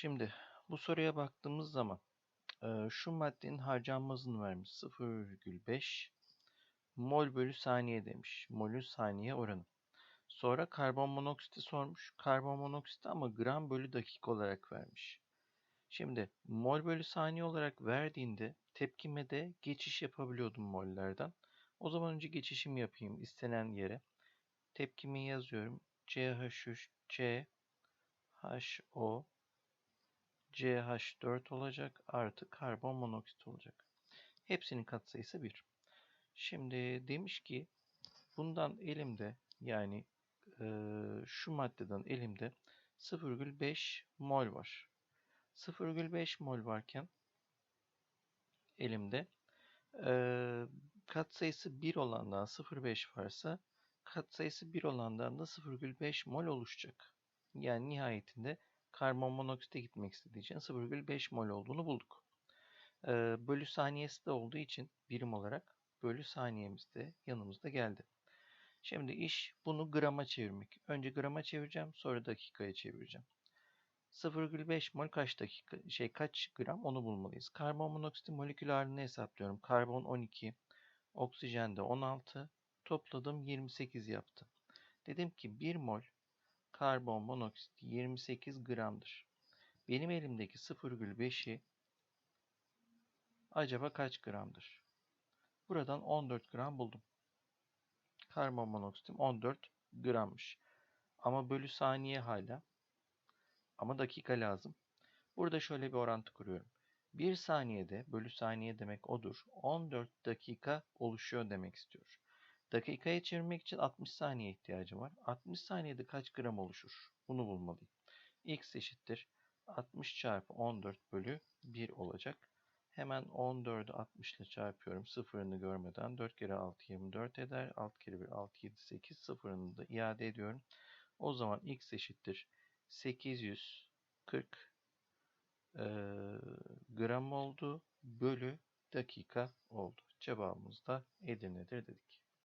Şimdi bu soruya baktığımız zaman şu maddenin harcanma hızını vermiş 0,5 mol bölü saniye demiş. Molü saniye oranı. Sonra karbon monoksiti sormuş. Karbon monoksiti ama gram bölü dakika olarak vermiş. Şimdi mol bölü saniye olarak verdiğinde tepkimede geçiş yapabiliyordum mollerden. O zaman önce geçişimi yapayım istenen yere. Tepkimi yazıyorum. CH3 CHO CH4 olacak artı karbon monoksit olacak. Hepsinin katsayısı 1. Şimdi demiş ki bundan elimde yani e, şu maddeden elimde 0,5 mol var. 0,5 mol varken elimde e, katsayısı 1 olandan 0,5 varsa katsayısı 1 olandan da 0,5 mol oluşacak. Yani nihayetinde karbon monoksite gitmek istediği için 0,5 mol olduğunu bulduk. E, bölü saniyesi de olduğu için birim olarak bölü saniyemiz de yanımızda geldi. Şimdi iş bunu grama çevirmek. Önce grama çevireceğim, sonra dakikaya çevireceğim. 0,5 mol kaç dakika şey kaç gram onu bulmalıyız. Karbon monoksitin molekül ağırlığını hesaplıyorum. Karbon 12, oksijen de 16, topladım 28 yaptı. Dedim ki 1 mol karbon monoksit 28 gramdır. Benim elimdeki 0,5'i acaba kaç gramdır? Buradan 14 gram buldum. Karbon monoksitim 14 grammış. Ama bölü saniye hala. Ama dakika lazım. Burada şöyle bir orantı kuruyorum. 1 saniyede bölü saniye demek odur. 14 dakika oluşuyor demek istiyor. Dakikaya çevirmek için 60 saniye ihtiyacım var. 60 saniyede kaç gram oluşur? Bunu bulmalıyım. X eşittir 60 çarpı 14 bölü 1 olacak. Hemen 14'ü 60 ile çarpıyorum. Sıfırını görmeden 4 kere 6 24 eder. 6 kere 1 6 7 8 sıfırını da iade ediyorum. O zaman x eşittir 840 e, gram oldu bölü dakika oldu. Cevabımız da Edirne'dir dedik.